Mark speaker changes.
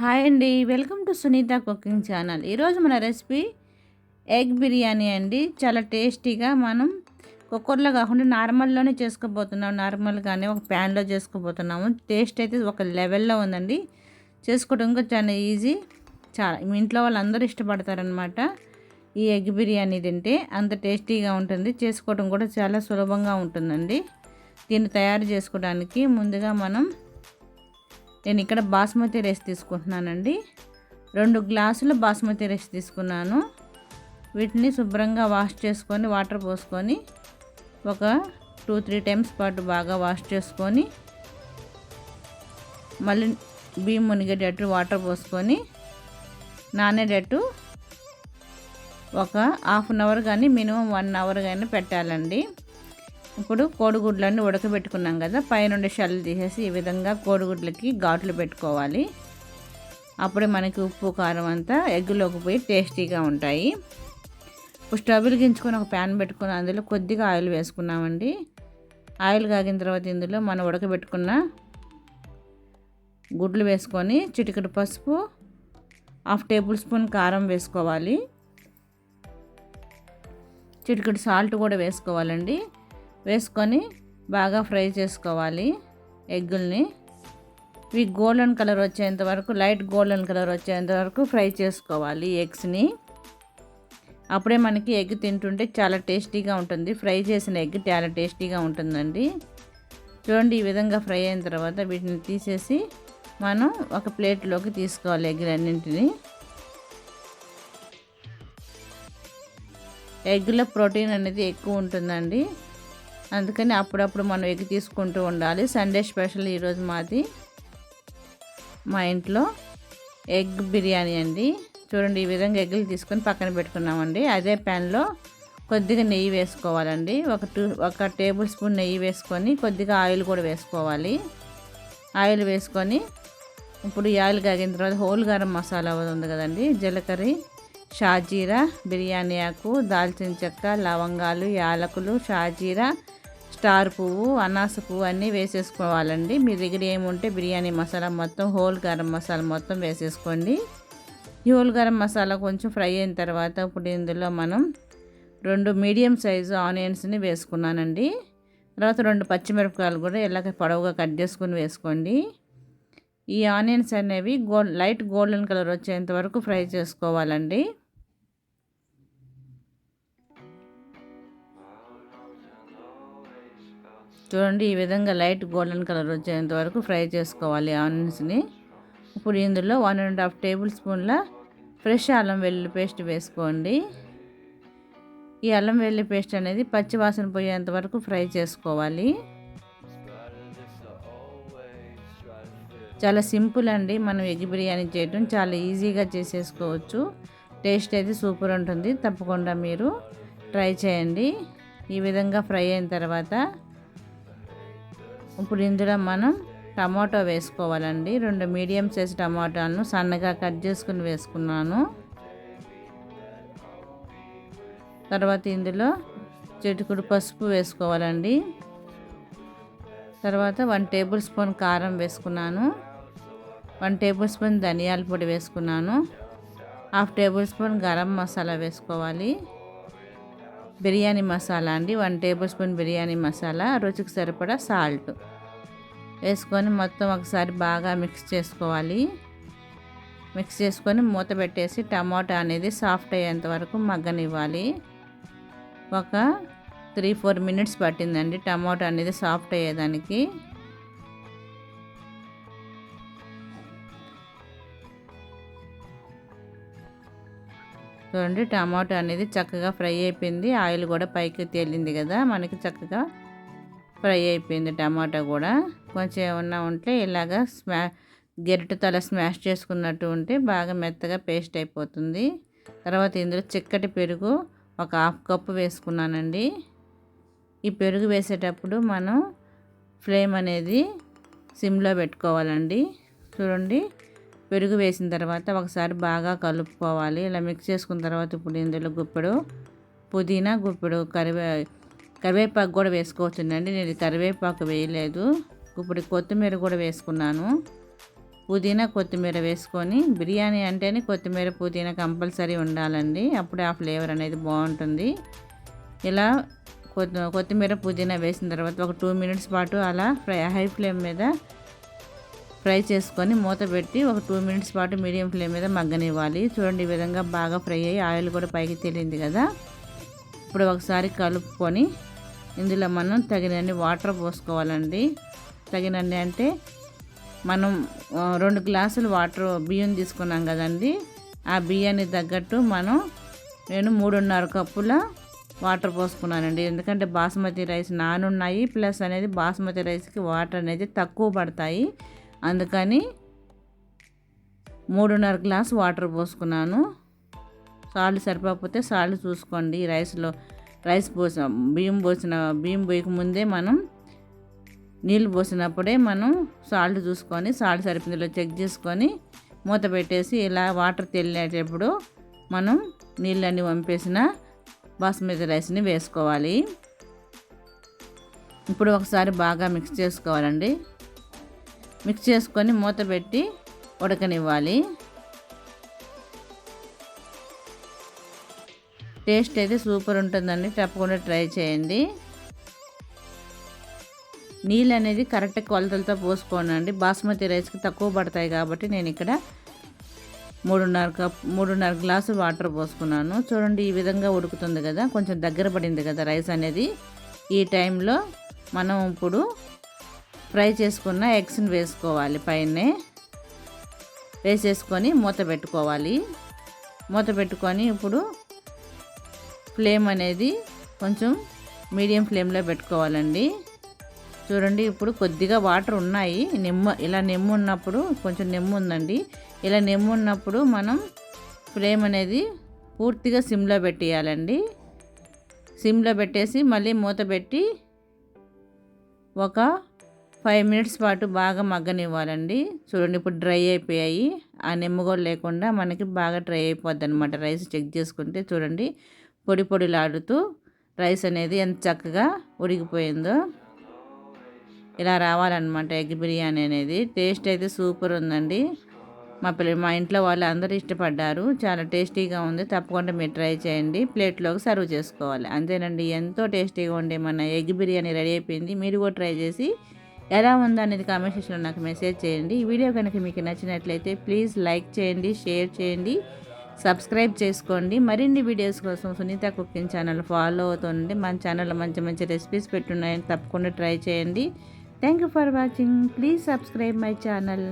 Speaker 1: Hi అండి. Welcome to Sunitha cooking channel. ఈరోజు మన రెసిపీ ఎగ్ బిర్యానీ అండి. చాలా టేస్టీగా మనం కుక్కర్లో కాకుండా నార్మల్లోనే చేసుకోబోతున్నాం. నార్మల్గానే ఒక ప్యాన్లో చేసుకోబోతున్నాము. టేస్ట్ అయితే ఒక లెవెల్లో ఉందండి. చేసుకోవడం ఇంకా చాలా ఈజీ. చాలా మీ ఇంట్లో వాళ్ళందరూ ఇష్టపడతారనమాట ఈ ఎగ్ బిర్యానీ తింటే. అంత టేస్టీగా ఉంటుంది. చేసుకోవడం కూడా చాలా సులభంగా ఉంటుందండి. దీన్ని తయారు చేసుకోవడానికి ముందుగా మనం నేను ఇక్కడ బాస్మతి రైస్ తీసుకుంటున్నానండి. రెండు గ్లాసులు బాస్మతి రైస్ తీసుకున్నాను. వీటిని శుభ్రంగా వాష్ చేసుకొని వాటర్ పోసుకొని ఒక టూ త్రీ టైమ్స్ పాటు బాగా వాష్ చేసుకొని మళ్ళీ బియ్యం మునిగేటట్టు వాటర్ పోసుకొని నానేటట్టు ఒక హాఫ్ అన్ అవర్ కానీ మినిమం వన్ అవర్ కానీ పెట్టాలండి. ఇప్పుడు కోడిగుడ్లన్నీ ఉడకబెట్టుకున్నాం కదా పైనుండి షల్లు తీసేసి ఈ విధంగా కోడిగుడ్లకి ఘాట్లు పెట్టుకోవాలి. అప్పుడే మనకి ఉప్పు కారం అంతా ఎగ్గులోకి పోయి టేస్టీగా ఉంటాయి. ఇప్పుడు స్టవ్ వెలిగించుకొని ఒక ప్యాన్ పెట్టుకుని అందులో కొద్దిగా ఆయిల్ వేసుకున్నామండి. ఆయిల్ కాగిన తర్వాత ఇందులో మనం ఉడకబెట్టుకున్న గుడ్లు వేసుకొని చిటికటి పసుపు హాఫ్ టేబుల్ స్పూన్ కారం వేసుకోవాలి. చిటికటి సాల్ట్ కూడా వేసుకోవాలండి. వేసుకొని బాగా ఫ్రై చేసుకోవాలి ఎగ్గుల్ని. ఇవి గోల్డెన్ కలర్ వచ్చేంత వరకు లైట్ గోల్డెన్ కలర్ వచ్చేంత వరకు ఫ్రై చేసుకోవాలి ఎగ్స్ని. అప్పుడే మనకి ఎగ్ తింటుంటే చాలా టేస్టీగా ఉంటుంది. ఫ్రై చేసిన ఎగ్ చాలా టేస్టీగా ఉంటుందండి. చూడండి ఈ విధంగా ఫ్రై అయిన తర్వాత వీటిని తీసేసి మనం ఒక ప్లేట్లోకి తీసుకోవాలి ఎగ్లన్నింటినీ. ఎగ్లో ప్రోటీన్ అనేది ఎక్కువ ఉంటుందండి. అందుకని అప్పుడప్పుడు మనం ఎగ్ తీసుకుంటూ ఉండాలి. సండే స్పెషల్ ఈరోజు మాది. మా ఇంట్లో ఎగ్ బిర్యానీ అండి. చూడండి ఈ విధంగా ఎగ్గులు తీసుకొని పక్కన పెట్టుకున్నామండి. అదే ప్యాన్లో కొద్దిగా నెయ్యి వేసుకోవాలండి. ఒక టూ ఒక టేబుల్ స్పూన్ నెయ్యి వేసుకొని కొద్దిగా ఆయిల్ కూడా వేసుకోవాలి. ఆయిల్ వేసుకొని ఇప్పుడు ఈ ఆయిల్ కాగిన తర్వాత హోల్ గరం మసాలా ఉంది కదండి. జీలకర్ర షాజీరా బిర్యానీ ఆకు దాల్చిన చెక్క లవంగాలు యాలకులు షాజీరా స్టార్ పువ్వు అనాస పువ్వు అన్నీ వేసేసుకోవాలండి. మీ దగ్గర ఏముంటే బిర్యానీ మసాలా మొత్తం హోల్ గరం మసాలా మొత్తం వేసేసుకోండి. ఈ హోల్ గరం మసాలా కొంచెం ఫ్రై అయిన తర్వాత ఇప్పుడు ఇందులో మనం రెండు మీడియం సైజు ఆనియన్స్ని వేసుకున్నానండి. తర్వాత రెండు పచ్చిమిరపకాయలు కూడా ఇలాగ పొడవుగా కట్ చేసుకుని వేసుకోండి. ఈ ఆనియన్స్ అనేవి గోల్డ్ లైట్ గోల్డెన్ కలర్ వచ్చేంత వరకు ఫ్రై చేసుకోవాలండి. చూడండి ఈ విధంగా లైట్ గోల్డెన్ కలర్ వచ్చేంత వరకు ఫ్రై చేసుకోవాలి ఆనియన్స్ని. ఇప్పుడు ఇందులో వన్ అండ్ హాఫ్ టేబుల్ స్పూన్ల ఫ్రెష్ అల్లం వెల్లుల్లి పేస్ట్ వేసుకోండి. ఈ అల్లం వెల్లుల్లి పేస్ట్ అనేది పచ్చివాసన పోయేంత వరకు ఫ్రై చేసుకోవాలి. చాలా సింపుల్ అండి మనం ఎగ్ బిర్యానీ చేయడం చాలా ఈజీగా చేసేసుకోవచ్చు. టేస్ట్ అయితే సూపర్ ఉంటుంది తప్పకుండా మీరు ట్రై చేయండి. ఈ విధంగా ఫ్రై అయిన తర్వాత ఇప్పుడు ఇందులో మనం టమాటో వేసుకోవాలండి. రెండు మీడియం సైజ్ టమాటాలను సన్నగా కట్ చేసుకుని వేసుకున్నాను. తర్వాత ఇందులో చిటుకుడు పసుపు వేసుకోవాలండి. తర్వాత వన్ టేబుల్ స్పూన్ కారం వేసుకున్నాను. వన్ టేబుల్ స్పూన్ ధనియాల పొడి వేసుకున్నాను. Half table spoon garam masala వేసుకోవాలి. బిర్యానీ మసాలా అండి. One table spoon biryani masala రుచికి సరిపడా సాల్ట్ వేసుకొని మొత్తం ఒకసారి బాగా మిక్స్ చేసుకోవాలి. మిక్స్ చేసుకొని మూత పెట్టేసి టమాటా అనేది సాఫ్ట్ అయ్యేంత వరకు మగ్గనివ్వాలి. ఒక త్రీ ఫోర్ మినిట్స్ పట్టిందండి టమాటా అనేది సాఫ్ట్ అయ్యేదానికి. చూడండి టమాటో అనేది చక్కగా ఫ్రై అయిపోయింది. ఆయిల్ కూడా పైకి తేలింది కదా మనకి చక్కగా ఫ్రై అయిపోయింది టమాటా కూడా. కొంచెం ఏమన్నా ఉంటే ఇలాగా స్మా తల స్మాష్ చేసుకున్నట్టు ఉంటే బాగా మెత్తగా పేస్ట్ అయిపోతుంది. తర్వాత ఇందులో చిక్కటి పెరుగు ఒక హాఫ్ కప్పు వేసుకున్నానండి. ఈ పెరుగు వేసేటప్పుడు మనం ఫ్లేమ్ అనేది సిమ్లో పెట్టుకోవాలండి. చూడండి పెరుగు వేసిన తర్వాత ఒకసారి బాగా కలుపుకోవాలి. ఇలా మిక్స్ చేసుకున్న తర్వాత ఇప్పుడు ఇందులో గుప్పెడు పుదీనా గుప్పెడు కరివే కరివేపాకు కూడా వేసుకోవచ్చునండి నేను కరివేపాకు వేయలేదు. ఇప్పుడు కొత్తిమీర కూడా వేసుకున్నాను. పుదీనా కొత్తిమీర వేసుకొని బిర్యానీ అంటేనే కొత్తిమీర పుదీనా కంపల్సరీ ఉండాలండి. అప్పుడే ఆ ఫ్లేవర్ అనేది బాగుంటుంది. ఇలా కొత్తిమీర పుదీనా వేసిన తర్వాత ఒక టూ మినిట్స్ పాటు అలా ఫ్రై హై ఫ్లేమ్ మీద ఫ్రై చేసుకొని మూత పెట్టి ఒక టూ మినిట్స్ పాటు మీడియం ఫ్లేమ్ మీద మగ్గనివ్వాలి. చూడండి ఈ విధంగా బాగా ఫ్రై అయ్యి ఆయిల్ కూడా పైకి తేలింది కదా. ఇప్పుడు ఒకసారి కలుపుకొని ఇందులో మనం తగినన్ని వాటర్ పోసుకోవాలండి. తగినన్ని అంటే మనం రెండు గ్లాసులు వాటర్ బియ్యం తీసుకున్నాం కదండి. ఆ బియ్యాన్ని తగ్గట్టు మనం నేను మూడున్నర కప్పుల వాటర్ పోసుకున్నానండి. ఎందుకంటే బాస్మతి రైస్ నానున్నాయి. ప్లస్ అనేది బాస్మతి రైస్కి వాటర్ అనేది తక్కువ పడతాయి. అందుకని మూడున్నర గ్లాస్ వాటర్ పోసుకున్నాను. సాల్ట్ సరిపోకపోతే సాల్ట్ చూసుకోండి. రైస్లో రైస్ పోసిన బియ్యం పోసిన బియ్యం పోయక ముందే మనం నీళ్ళు పోసినప్పుడే మనం సాల్ట్ చూసుకొని సాల్ట్ సరిపోయిందో చెక్ చేసుకొని మూత పెట్టేసి ఇలా వాటర్ తెల్లేటప్పుడు మనం నీళ్ళన్నీ పంపేసిన బాస్మతి రైస్ని వేసుకోవాలి. ఇప్పుడు ఒకసారి బాగా మిక్స్ చేసుకోవాలండి. మిక్స్ చేసుకొని మూత పెట్టి ఉడకనివ్వాలి. టేస్ట్ అయితే సూపర్ ఉంటుందండి. తప్పకుండా ట్రై చేయండి. నీళ్ళు అనేది కరెక్ట్ కొలతలతో పోసుకోనండి. బాస్మతి రైస్కి తక్కువ పడతాయి కాబట్టి నేను ఇక్కడ మూడున్నర కప్ మూడున్నర గ్లాసు వాటర్ పోసుకున్నాను. చూడండి ఈ విధంగా ఉడుకుతుంది కదా. కొంచెం దగ్గర పడింది కదా రైస్ అనేది. ఈ టైంలో మనం ఇప్పుడు ఫ్రై చేసుకున్న ఎగ్స్ని వేసుకోవాలి పైనే. వేసేసుకొని మూత పెట్టుకోవాలి. మూత పెట్టుకొని ఇప్పుడు ఫ్లేమ్ అనేది కొంచెం మీడియం ఫ్లేమ్లో పెట్టుకోవాలండి. చూడండి ఇప్పుడు కొద్దిగా వాటర్ ఉన్నాయి. నిమ్మ ఇలా నిమ్మ ఉన్నప్పుడు కొంచెం నిమ్మ ఉందండి. ఇలా నిమ్మ ఉన్నప్పుడు మనం ఫ్లేమ్ అనేది పూర్తిగా సిమ్లో పెట్టేయాలండి. సిమ్లో పెట్టేసి మళ్ళీ మూత పెట్టి ఒక ఫైవ్ మినిట్స్ పాటు బాగా మగ్గనివ్వాలండి. చూడండి ఇప్పుడు డ్రై అయిపోయాయి. ఆ నిమ్మగోలు లేకుండా మనకి బాగా డ్రై అయిపోద్ది అనమాట రైస్ చెక్ చేసుకుంటే చూడండి పొడి పొడిలాడుతూ రైస్ అనేది ఎంత చక్కగా ఉడికిపోయిందో. ఇలా రావాలన్నమాట ఎగ్ బిర్యానీ అనేది. టేస్ట్ అయితే సూపర్ ఉందండి. మా పిల్ల మా ఇంట్లో వాళ్ళు అందరూ ఇష్టపడ్డారు. చాలా టేస్టీగా ఉంది. తప్పకుండా మీరు ట్రై చేయండి. ప్లేట్లోకి సర్వ్ చేసుకోవాలి. అంతేనండి ఎంతో టేస్టీగా ఉండే మన ఎగ్ బిర్యానీ రెడీ అయిపోయింది. మీరు కూడా ట్రై చేసి ఎలా ఉందో అనేది కామెంట్ సెక్షన్లో నాకు మెసేజ్ చేయండి. ఈ వీడియో కనుక మీకు నచ్చినట్లయితే ప్లీజ్ లైక్ చేయండి షేర్ చేయండి సబ్స్క్రైబ్ చేసుకోండి. మరిన్ని వీడియోస్ కోసం సునీత కుకింగ్ ఛానల్ ఫాలో అవుతుండండి మన ఛానల్లో మంచి మంచి రెసిపీస్ పెట్టున్నాయని తప్పకుండా ట్రై చేయండి. Thank you for watching please subscribe my channel